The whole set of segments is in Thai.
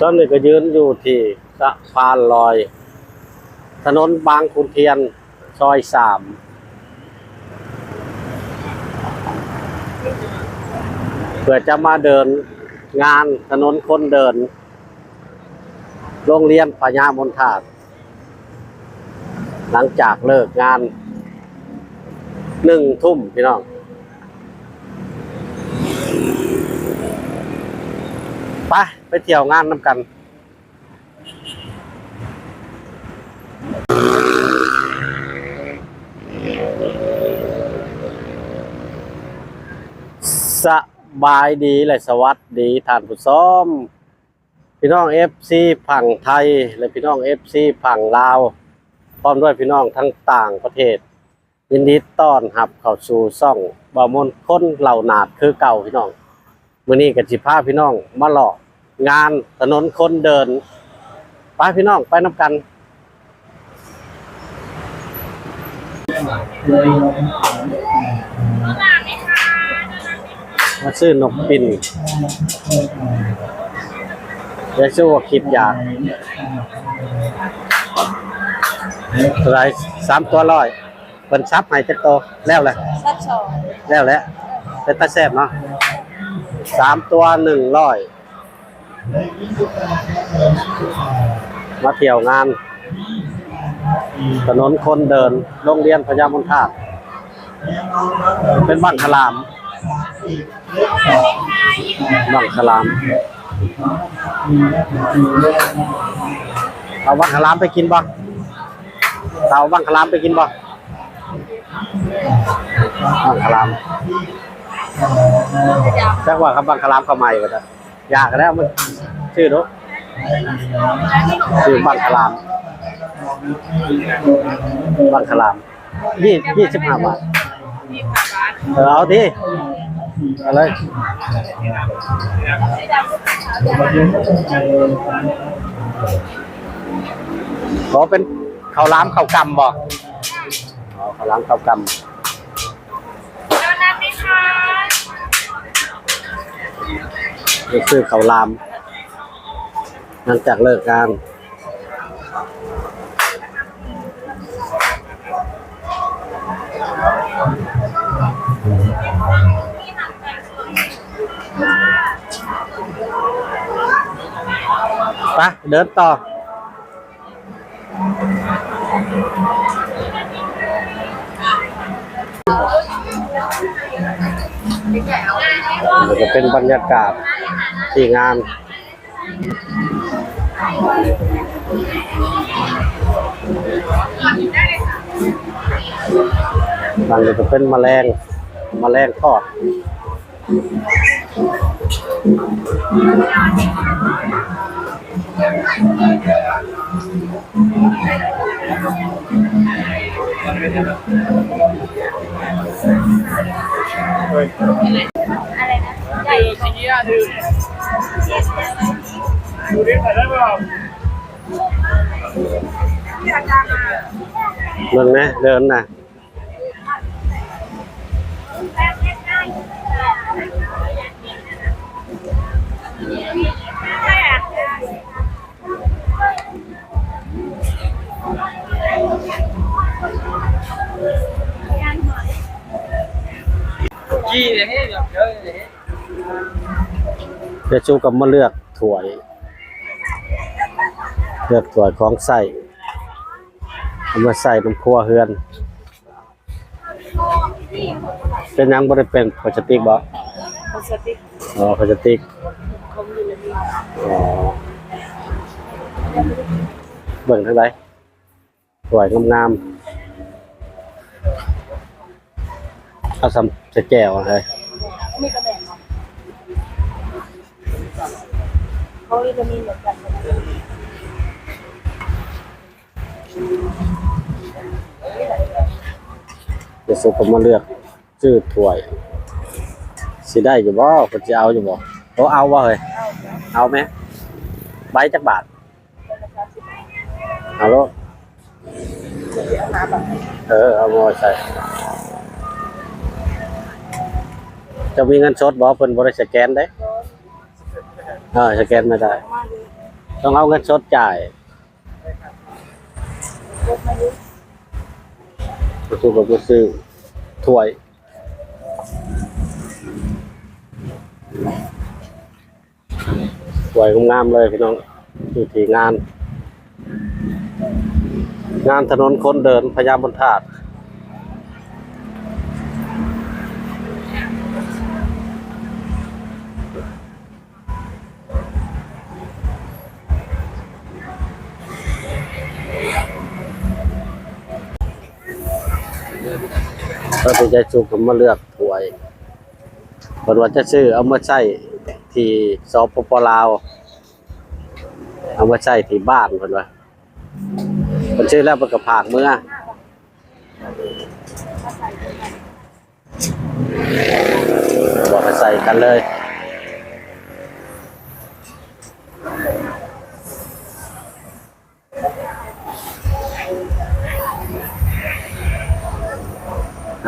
ตอนนี้ก็ยืนอยู่ที่สะพานลอย ถนนบางขุนเทียนซอยสามเพื่อจะมาเดินงานถนนคนเดิน โรงเรียนพญามนทาตหลังจากเลิกงานหนึ่งทุ่มพี่น้อง ไปเที่ยวงานน้ำกันสบายดีและสวัสดีท่านผู้ชมพี่น้องเอฟซีฝั่งไทย และพี่น้องเอฟซีฝั่งลาวพร้อมด้วยพี่น้องทั้งต่างประเทศ ยินดีต้อนรับเข้าสู่ซ่องบ่าวมนคนเหล่านาดคือเก่าพี่น้องมื้อนี้ก็สิพาพี่น้องมาเลาะ งานถนนคนเดิน ไปพี่น้องไปนํกันมาซื้อนกปิ่นเดี๋ยวชื่อว่าคลิปอยากเท่าไหรสามตัวร้อยเป็นซับให้จักโตวแล้วแหละชัดชอแล้วแหละเป็นตาแซ่บเนาะสามตัวหนึ่งร้อย มาเที่ยวงาน ถนนคนเดินโรงเรียนพญามนทาตเป็นบ้านขลามบ้านขลามเอาบ้านขลามไปกินบ่เอาบ้านขลามไปกินบ่บ้านขลามจักว่าครับบ้านขลามเขาใหม่ก็ได้ อยากแล้วมันชื่อเนอะชื่อบ้านขลามบ้านขลามยี่ยี่สิบห้าบาทเออเอาทีเอาเลยขอเป็นข้าวหล้ามข้าวกำบอกเอาข้าวหล้ามข้าวกโำนี่คือเขาลาม หลังจากเลิกงานไปเดินต่อมันจะเป็นบรรยากาศที่งานมันจะเป็นแมลงแมลงทอดอะไร นะใหญ่ทีนี้อะดูดูดิถ่ายได้เปล่าเดินนะเดินนะใช่อะกี่เนี่ยให้แบบเยอะเลย เดี๋ยวชูกับมาเลือกถ้วยเลือกถ้วยของใส่เอามาใส่น้ำครัวเฮือน เป็นหยังบ่ได้เป็นพลาสติกบ่พลาสติกอ๋อพลาสติกคมอยู่ในนี้อ๋อเบิ่งทางใดสวยงามๆเอาสำจะแก้วอะเลย เขาจะมีเหมือนกันเดี๋ยวสุกมาเลือกชื่อถ้วยสิได้อยู่บ่เพิ่นสิเอาอยู่บ่โอ้เอาบ่เฮ้ยเอาไหมใบจักบาทเอาลดหาแบบเออเอามาใส่จะมีเงินสดบ่เพิ่นบ่ได้สแกนได้ เออสแกนไม่ได้ ต้องเอาเงินสดจ่ายกดมาเลยไปซื้อกับซื้อถ้วยถ้วยงามเลยพี่น้องอยู่ที่งาน งานถนนคนเดินพญาบนธาตุ ก็ที่จะจุกผมมาเลือกถวยบนว่าจะซื้อเอามาใช้ที่สปปลาว เอามาใช้ที่บ้านเพิ่นว่ามันชื่อแล้วมันก็ผากเมื่อบอกให้ใส่กันเลย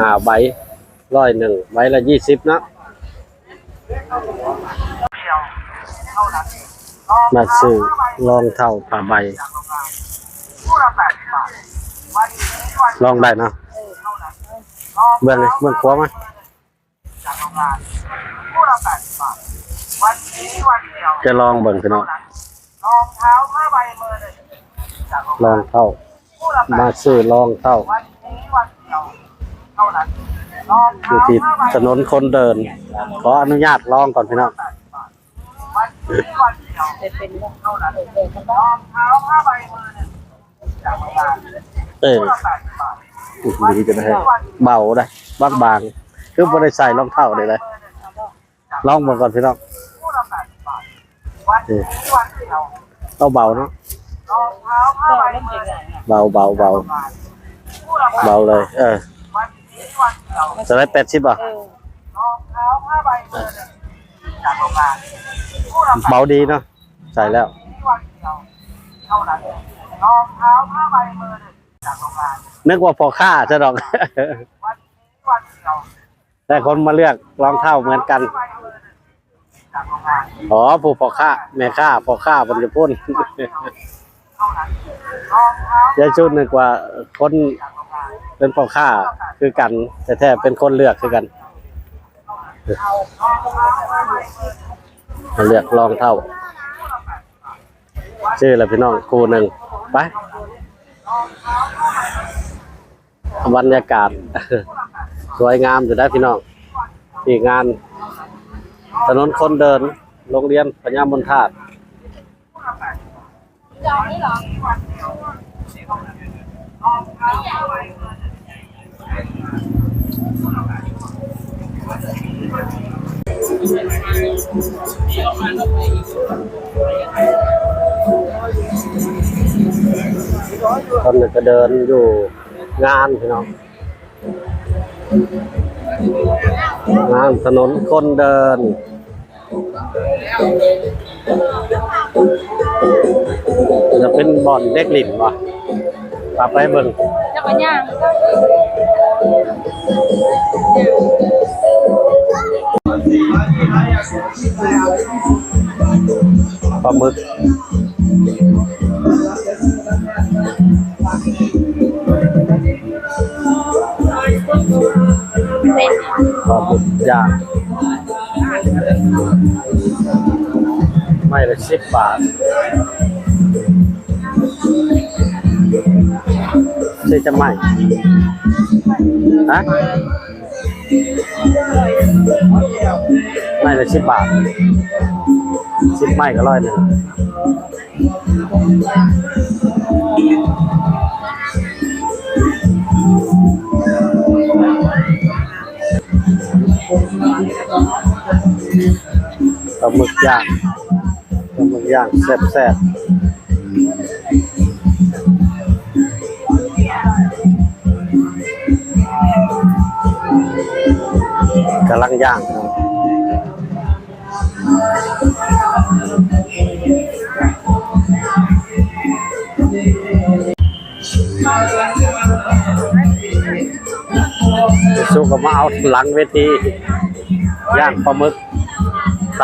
อ่าใบร้อยหนึ่งใบละยี่สิบนะมาซื้อรองเท้าผ้าใบ ลองได้นะเบื้องเลยเบื้องขวาไหมจะลองเบิ่งพี่น้องรองเท้าผ้าใบเบอร์หนึ่งจากโรงลองเท่า มาซื้อลองเท่า องอยู่เท้าที่ผ้าใบถนนคนเดิน ขออนุญาตลองก่อนพี่น้องวันนี้วันเดียวแต่เป็นเรื่องเท่านั้นเด็กกันรบ้างองเท้าผ้าใบเบอร์หนึ่งจากโรงงานเออผู้ละแปดสิบบาทอุ๊ยดีจะได้เบาได้บางบางๆคือบ่ได้ใส่รองเท้าเลยเลยลองเบิ่งก่อนพี่น้องผู้ละแปดสิบบาทวันนี้วันเดียวเอาเบาเนาะรองเท้าผ้าก็ใบเล่นเบเด็อกร์หนึ่งเบาเบาเบาผู้ละแปดเบาเลย เออ วันนี้วันเดียวจะได้แปดสิบอะเออรองเท้าผ้าใบเบอร์หนึ่งจากโรงงานผู้ละแปดเบาดีเนาะใส่แล้ววันเดียวเท่านั้นรองเท้าผ้าใบเบอร์หนึ่งจากโรงงานนึกว่าพอค่าจะดอกวันนี้วันเดียวแต่คนมาเลือกรองเท้าเหมือนกันผ้าใบเบอร์หนึ่งจากโรงงานอ๋อผู้พ่อค้าแม่ค้าพ่อค้าบนจะพ่นเท่านั้นรองเท้ายายชุดนึกว่าคน เป็นพ่อค้าคือกัน แต่แท้เป็นคนเลือกคือกันเลือกรองเท้าชื่ออะไรพี่น้องครูหนึ่งไปบรรยากาศ สวยงามอยู่ได้พี่น้องที่งาน ถนนคนเดินโรงเรียนพญามนธาตุตอน คนี้ก็เดินอยู่งานพี่น้องงานถนนคนเดินจะเป็นบ่อนเด็กหลินวะ ปาไปเบิ่งจักรยานปลาหมึกปลาหมึกย่างไม่ละสิบบาท ซื้อจะไม่ฮะไม่ละสิบบาทสิบไม้ก็ร้อยหนึ่งปลาหมึกย่างปลาหมึกย่างแซ่บแลังย่างครับสู้กับมาเอาหลังเวทีย่างปลาหมึกไป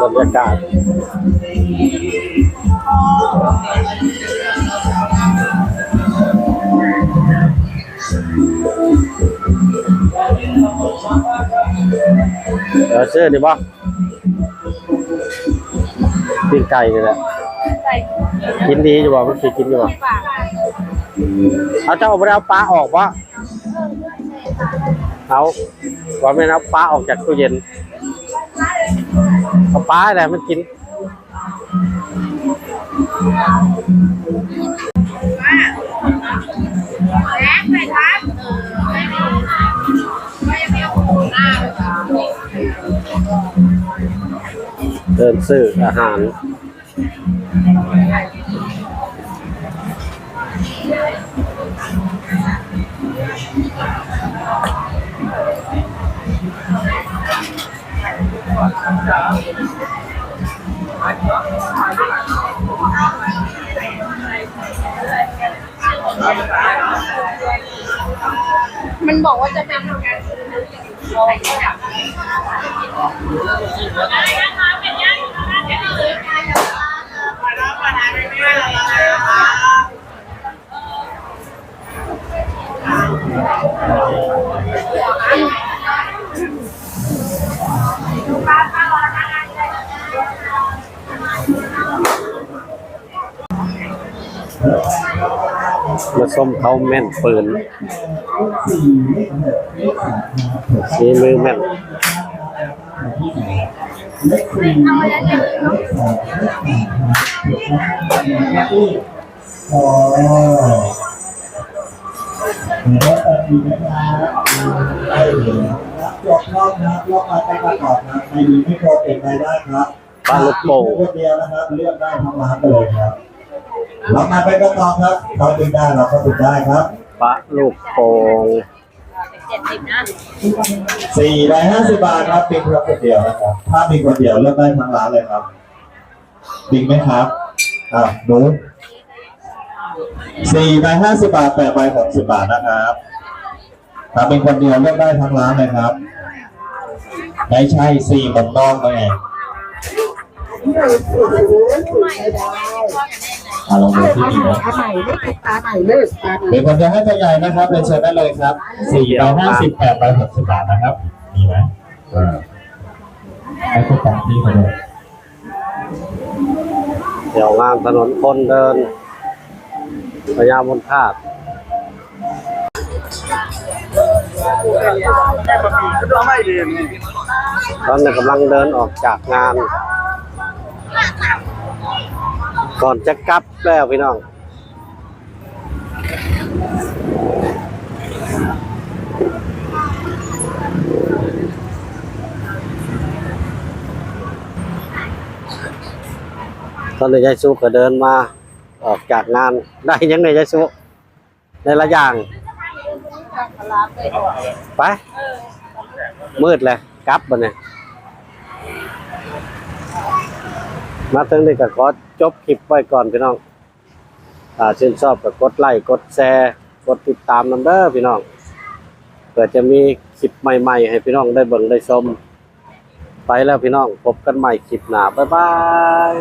บรรยากาศ เออชื่อดีบ่ปิ้งไก่นี่แหละใส่กินดีอยู่บ่มันสิกินอยู่บ่ปากเอาเจ้าบ่ได้เอาปลาออกบ่เอาว่าไม่นเอาปลาออกจากตู้เย็นเอาปลาอะไรมันกินแม็กไปครั ดินซื้ออาหาร มันบอกว่าจะเป็น มาส้มเขาแม่นปืนสีมือแม่นอ๋อแล้วแต่ดีนะครับจบรอบนะครับรอบมาไปประกอบนะใครดีไม่ครบเกใครได้ครับปลาลูกโป่งเดียวนะครับเลือกได้ทั้งร้านเลยครับ เรามาไปประกอบครับเขาดึงได้เราก็ดึงได้ครับปลาลูกโป่งเจ็ดสิบนะสี่ร้อยห้าสิบบาทครับเป็นเพียงคนเดียวนะครับถ้ามีคนเดียวเลือกได้ทั้งร้านเลยครับดึงไหมครับอ่าหนูสี่ใบห้าสิบบาทแปดใบหกสิบบาทนะครับถ้าเป็นคนเดียวเลือกได้ทั้งร้านเลยครับ ไม่ใช่สี่บนนอกเลย อ่าลองดูที่นี่นะอาใหม่เลิกตาใหม่เลิกตาใหม่เป็นคนจะให้ตัวใหญ่นะครับเป็นเชิญได้เลยครับสี่ใบห้าสิบแปดใบหกสิบบาทนะครับมีไหมอ่าให้ตัวตัดที่เขาเลยเดี๋ยวงานถนนคนเดินพญามนทาดตอนนี้กำลังเดินออกจากงาน ก่อนจะกลับแล้วพี่น้องตอนนี้ยายสุก็เดินมาออกจากงานได้ยังไงยายสุในละอย่างไปมืดเลยกลับบ่เนี่ย มาถึงนี่ก็ขอจบคลิปไว้ก่อนพี่น้องถ้าชื่นชอบก็กดไลค์กดแชร์กดติดตามนำเด้อพี่น้องเพื่อจะมีคลิปใหม่ ๆ ให้พี่น้องได้เบิ่งได้ชม ไปแล้วพี่น้องพบกันใหม่คลิปหน้าบ๊ายบาย